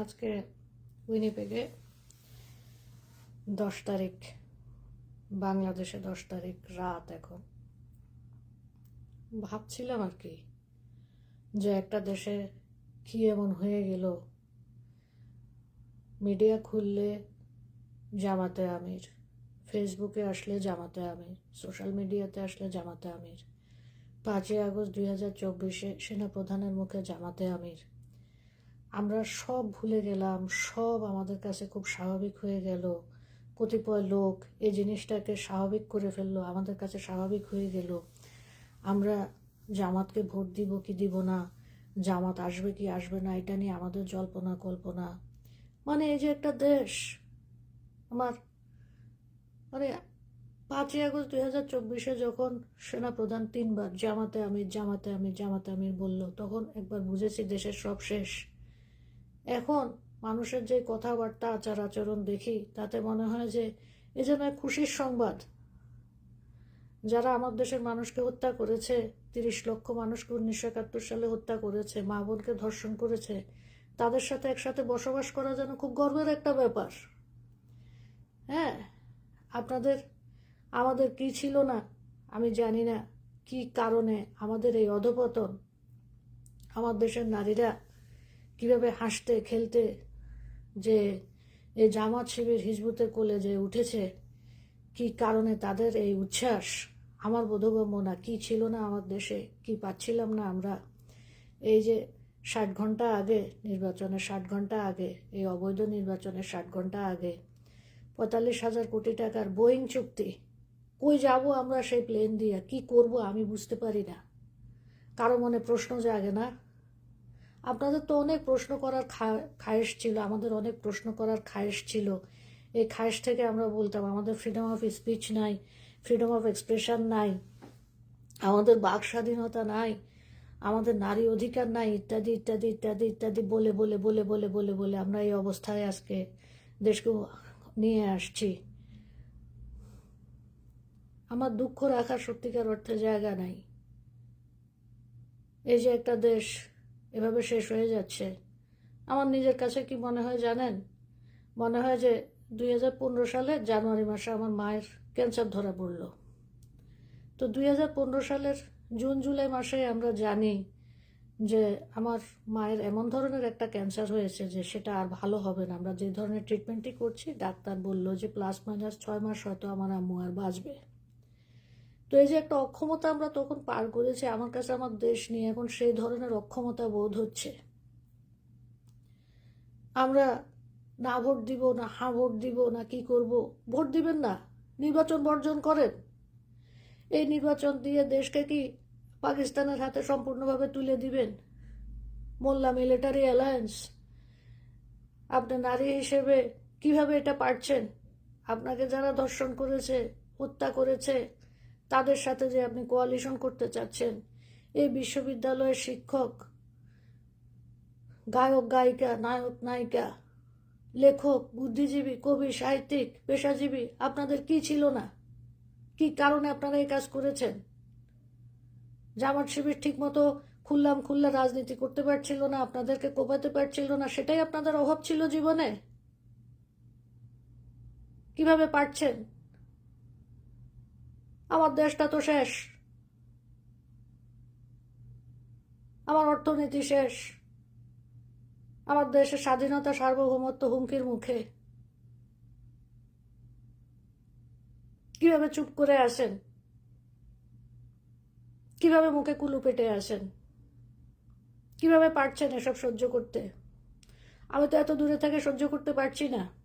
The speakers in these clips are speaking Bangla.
আজকে উইনিপেগে দশ তারিখ, বাংলাদেশে দশ তারিখ রাত এখন। ভাবছিলাম আর কি যে একটা দেশে কি এমন হয়ে গেল। মিডিয়া খুললে জামাতে আমির, ফেসবুকে আসলে জামাতে আমির, সোশ্যাল মিডিয়াতে আসলে জামাতে আমির। পাঁচই আগস্ট দুই হাজার চব্বিশে সেনাপ্রধানের মুখে জামাতে আমির। আমরা সব ভুলে গেলাম, সব আমাদের কাছে খুব স্বাভাবিক হয়ে গেল। কতিপয় লোক এই জিনিসটাকে স্বাভাবিক করে ফেলল, আমাদের কাছে স্বাভাবিক হয়ে গেল। আমরা জামাতকে ভোট দিব কি দিব না, জামাত আসবে কি আসবে না, এটা নিয়ে আমাদের জল্পনা কল্পনা। মানে এই যে একটা দেশ, আমার মানে পাঁচই আগস্ট দুই হাজার চব্বিশে যখন সেনাপ্রধান তিনবার জামাতে আমির জামাতে আমির জামাতে আমির বলল, তখন একবার বুঝেছি দেশের সব শেষ। এখন মানুষের যে কথাবার্তা, আচার, আচরণ দেখি, তাতে মনে হয় যে এ যেন এক খুশির সংবাদ। যারা আমার দেশের মানুষকে হত্যা করেছে, তিরিশ লক্ষ মানুষকে উনিশশো একাত্তর সালে হত্যা করেছে, মা বোনকে ধর্ষণ করেছে, তাদের সাথে একসাথে বসবাস করা যেন খুব গর্বের একটা ব্যাপার। হ্যাঁ আপনাদের, আমাদের কি ছিল না? আমি জানি না কি কারণে আমাদের এই অধপতন, আমার দেশের নারীরা কীভাবে হাসতে, খেলতে, যে এই জামাত শিবির হিজবুতের কোলে যে উঠেছে, কি কারণে তাদের এই উচ্ছ্বাস? আমার বোধগম্য না, কি ছিল না আমার দেশে, কি পাচ্ছিলাম না আমরা? এই যে ষাট ঘণ্টা আগে নির্বাচনের ষাট ঘণ্টা আগে, এই অবৈধ নির্বাচনের ষাট ঘণ্টা আগে, পঁয়তাল্লিশ হাজার কোটি টাকার বোয়িং চুক্তি, কই যাব আমরা সেই প্লেন দিয়ে? কি করব আমি বুঝতে পারি না। কারও মনে প্রশ্ন জাগে না? আপনাদের তো অনেক প্রশ্ন করার খায়েশ ছিল, আমাদের অনেক প্রশ্ন করার খায়েশ ছিল। এই খায়েশ থেকে আমরা বলতাম, আমাদের ফ্রিডম অফ স্পিচ নাই ফ্রিডম অফ এক্সপ্রেশন নাই, আমাদের বাক স্বাধীনতা নাই, আমাদের নারী অধিকার নাই, ইত্যাদি ইত্যাদি ইত্যাদি ইত্যাদি বলে বলে বলে বলে বলে বলে আমরা এই অবস্থায় আজকে দেশকে নিয়ে আসছি। আমার দুঃখ রাখার সত্যিকার অর্থে জায়গা নাই। এই যে একটা দেশ এভাবে শেষ হয়ে যাচ্ছে। আমার নিজের কাছে কি মনে হয় জানেন? মনে হয় যে দুই হাজার পনেরো সালে জানুয়ারি মাসে আমার মায়ের ক্যান্সার ধরা পড়ল। তো দুই হাজার পনেরো সালের জুন, জুলাই মাসে আমরা জানি যে আমার মায়ের এমন ধরনের একটা ক্যান্সার হয়েছে যে সেটা আর ভালো হবে না। আমরা যে ধরনের ট্রিটমেন্টই করছি, ডাক্তার বলল যে প্লাস মাইনাস ছয় মাস হয়তো আমার আম্মু আর বাঁচবে। তো এই যে একটা অক্ষমতা আমরা তখন পার করেছি, আমার কাছে আমার দেশ নিয়ে এখন সেই ধরনের অক্ষমতা বোধ হচ্ছে। আমরা না ভোট দিব, না হা ভোট দিব, না কি করব, ভোট দিবেন না, নির্বাচন বর্জন করেন। এই নির্বাচন দিয়ে দেশকে কি পাকিস্তানের হাতে সম্পূর্ণভাবে তুলে দিবেন? মোল্লা মিলিটারি অ্যালায়েন্স, আপনি নারী হিসেবে কীভাবে এটা পারছেন? আপনাকে যারা ধর্ষণ করেছে, হত্যা করেছে তাদের সাথে যে আপনি কোয়ালিশন করতে চাচ্ছেন, এই বিশ্ববিদ্যালয়ের শিক্ষক, গায়ক, গায়িকা, নায়ক, নায়িকা, লেখক, বুদ্ধিজীবী, কবি, সাহিত্যিক, পেশাজীবী, আপনাদের কি ছিল না? কি কারণে আপনারা এই কাজ করেছেন? জামাত শিবির ঠিকমতো খুললাম খুললে রাজনীতি করতে পারছিল না, আপনাদেরকে কোপাতে পারছিল না, সেটাই আপনাদের অভাব ছিল জীবনে? কীভাবে পারছেন? আমার দেশটা তো শেষ। আমার অর্থনীতি শেষ। আমার দেশের স্বাধীনতা সার্বভৌমত্ব হুমকির মুখে। কীভাবে চুপ করে আসেন কীভাবে মুখে কুলু পেটে আসেন কীভাবে পারছেন এসব সহ্য করতে? আমি তো এত দূরে থেকে সহ্য করতে পারছি না।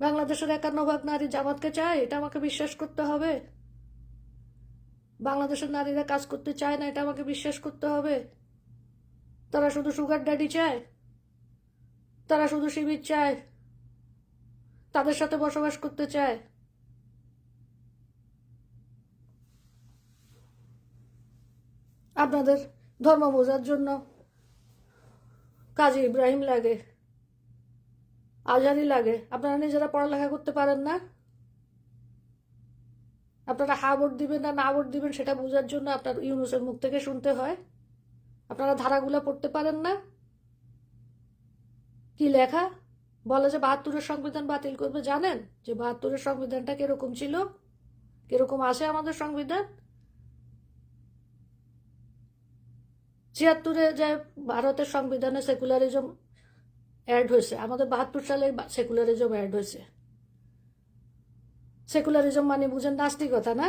বাংলাদেশের একান্ন ভাগ নারী জামাতকে চায়, এটা আমাকে বিশ্বাস করতে হবে। বাংলাদেশের নারীরা কাজ করতে চায় না, এটা আমাকে বিশ্বাস করতে হবে। তারা শুধু সুগার ড্যাডি চায়, তারা শুধু শিবির চায়, তাদের সাথে বসবাস করতে চায়। আপনাদের ধর্ম বোঝার জন্য কাজী ইব্রাহিম লাগে। আজারি লাগে। আপনারা নিজেরা পড়ালেখা করতে পারেন না। আপনারা হা ভোট দিবেন না না ভোট দিবেন সেটা বোঝার জন্য আপনার ইউনুসের মুখ থেকে শুনতে হয়। আপনারা ধারাগুলো পড়তে পারেন না। কি লেখা? বলে যে বাহাত্তরের সংবিধান বাতিল করবে। জানেন যে বাহাত্তরের সংবিধানটা কীরকম ছিল? কীরকম আছে আমাদের সংবিধান? ছিয়াত্তরে যে ভারতের সংবিধানে সেকুলারিজম অ্যাড হয়েছে। আমাদের বাহাত্তর সালে সেকুলারিজম অ্যাড হয়েছে। সেকুলারিজম মানে বুঝেন নাস্তিকতা না?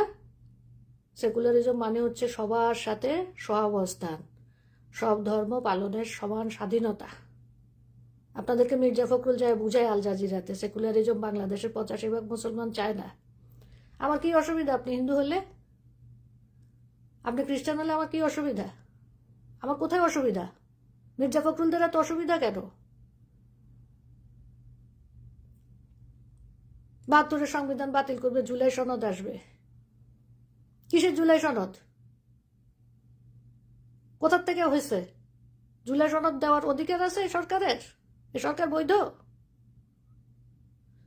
সেকুলারিজম মানে হচ্ছে সবার সাথে সহাবস্থান, সব ধর্ম পালনের সমান স্বাধীনতা। আপনাদেরকে মির্জা ফখরুল যায় বুঝায় আল জাজিরাতে সেকুলারিজম বাংলাদেশের পঁচাশি ভাগ মুসলমান চায় না। আমার কি অসুবিধা? আপনি হিন্দু হলে? আপনি খ্রিস্টান হলে আমার কি অসুবিধা? আমার কোথায় অসুবিধা? মির্জা ফখরুলদের এত অসুবিধা কেন? বাহাত্তরের সংবিধান বাতিল করবে, জুলাই সনদ আসবে। কিসের জুলাই সনদ? কোথার থেকে হয়েছে? জুলাই সনদ দেওয়ার অধিকার আছে সরকারের? এ সরকার বৈধ?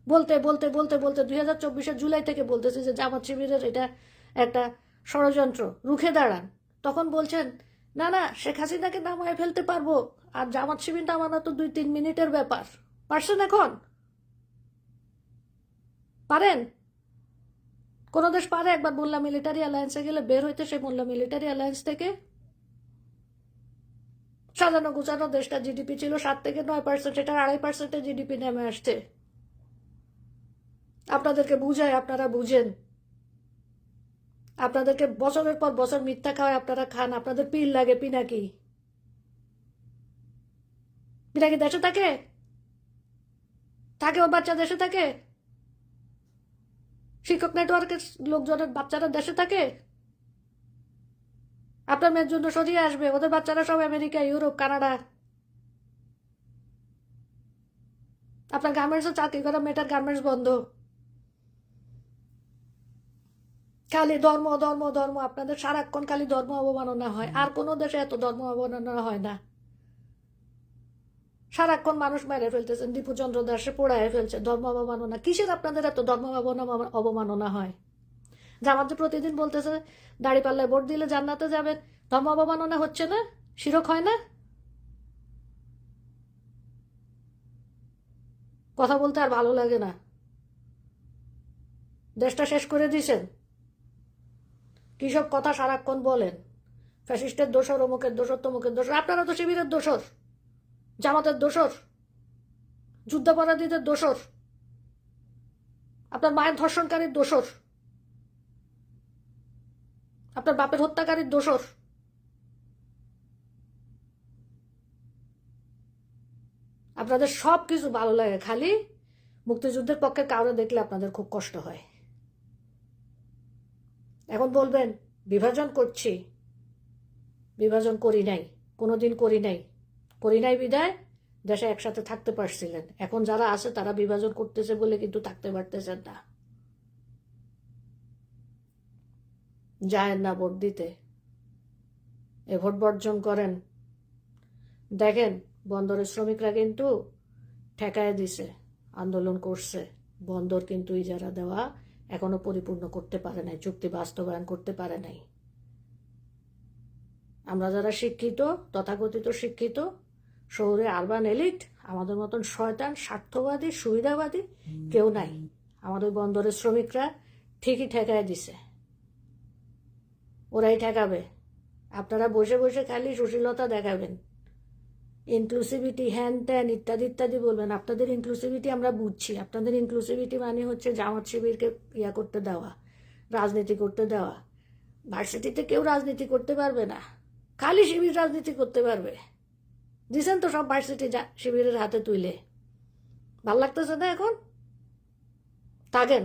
বলতে বলতে বলতে বলতে দুই হাজার চব্বিশের জুলাই থেকে বলতেছে যে জামাত শিবিরের এটা একটা ষড়যন্ত্র, রুখে দাঁড়ান। তখন বলছেন, না না, শেখ হাসিনাকে নামায় ফেলতে পারব, আর জামাত শিবির নামানো তো দুই তিন মিনিটের ব্যাপার। পারছেন এখন? পারেন? কোনো দেশ পারে? একবার মোল্লা মিলিটারি অ্যালায়েন্সে গেলে বের হইতে সেই মোল্লা মিলিটারি অ্যালায়েন্স থেকে? সাজানো গুছানো দেশটা জিডিপি ছিল সাত থেকে নয় পার্সেন্ট সেটা আড়াই পার্সেন্টে জিডিপি নেমে আসছে। আপনাদেরকে বুঝায় আপনারা বুঝেন। আপনাদেরকে বছরের পর বছর মিথ্যা খাওয়ায় আপনারা খান, আপনাদের পিল লাগে পিনাকি। পিনাকি দেশে থাকে? থাকে ওর বাচ্চা দেশে থাকে? শিক্ষক নেটওয়ার্কের লোকজনের বাচ্চারা দেশে থাকে? আপনার মেয়ের জন্য সরিয়ে আসবে। ওদের বাচ্চারা সব আমেরিকা, ইউরোপ, কানাডা। আপনার গার্মেন্টসও চাকরি করা মেয়েটার গার্মেন্টস বন্ধ। খালি ধর্ম ধর্ম ধর্ম। আপনাদের সারাক্ষণ খালি ধর্ম অবমাননা হয়। আর কোনো দেশে এত ধর্ম অবমাননা হয় না। সারাক্ষণ মানুষ মেরে ফেলতেছেন দীপুচন্দ্র দাসে পোড়ায় ফেলছে, ধর্ম অবমাননা। কিসের আপনাদের এত ধর্ম অবমাননা- হয়? জামাত প্রতিদিন বলতেছে দাড়ি পাল্লায় ভোট দিলে জান্নাতে যাবেন, ধর্ম অবমাননা হচ্ছে না? শিরক হয় না? কথা বলতে আর ভালো লাগে না। দেশটা শেষ করে দিয়েছেন কী সব কথা সারাক্ষণ বলেন? ফ্যাসিস্টের দোষর, অমুকের দোষর, তমুকের দোষর। আপনারা তো শিবিরের দোষর। জামাতের দোষর, যুদ্ধাপরাধীদের দোষর, আপনার মায়ের ধর্ষণকারীর দোষর, আপনার বাপের হত্যাকারীর দোষর। আপনাদের সব কিছু ভালো লাগে, খালি মুক্তিযুদ্ধের পক্ষে কাউরে দেখলে আপনাদের খুব কষ্ট হয়। এখন বলবেন, বিভাজন করছি, বিভাজন করি নাই, কোনোদিন করি নাই। করি নাই বিদায়, দেশে একসাথে থাকতে পারছিলেন। এখন যারা আছে, তারা বিভাজন করতেছে বলে কিন্তু থাকতে পারতেছেন না। যায় না ভোট দিতে। এ ভোট বর্জন করেন। দেখেন, বন্দরের শ্রমিকরা কিন্তু ঠেকায় দিছে, আন্দোলন করছে। বন্দর কিন্তু ইজারা দেওয়া এখনও পরিপূর্ণ করতে পারে নাই, চুক্তি বাস্তবায়ন করতে পারে নাই। আমরা যারা শিক্ষিত, তথাকথিত শিক্ষিত শহরে আরবান এলিট, আমাদের মতন শয়তান, স্বার্থবাদী, সুবিধাবাদী কেউ নাই। আমাদের বন্দরের শ্রমিকরা ঠিকই ঠেকায় দিছে। ওরাই ঠেকাবে। আপনারা বসে বসে খালি সুশীলতা দেখাবেন। ইনক্লুসিভিটি হ্যান ত্যান ইত্যাদি ইত্যাদি বলবেন। আপনাদের ইনক্লুসিভিটি আমরা বুঝছি। আপনাদের ইনক্লুসিভিটি মানে হচ্ছে জামাত শিবিরকে ইয়া করতে দেওয়া, রাজনীতি করতে দেওয়া। ভার্সিটিতে কেউ রাজনীতি করতে পারবে না। খালি শিবির রাজনীতি করতে পারবে। দিছেন তো সব ভার্সিটি শিবিরের হাতে তুলে ভালো লাগতেছে না এখন? থাকেন।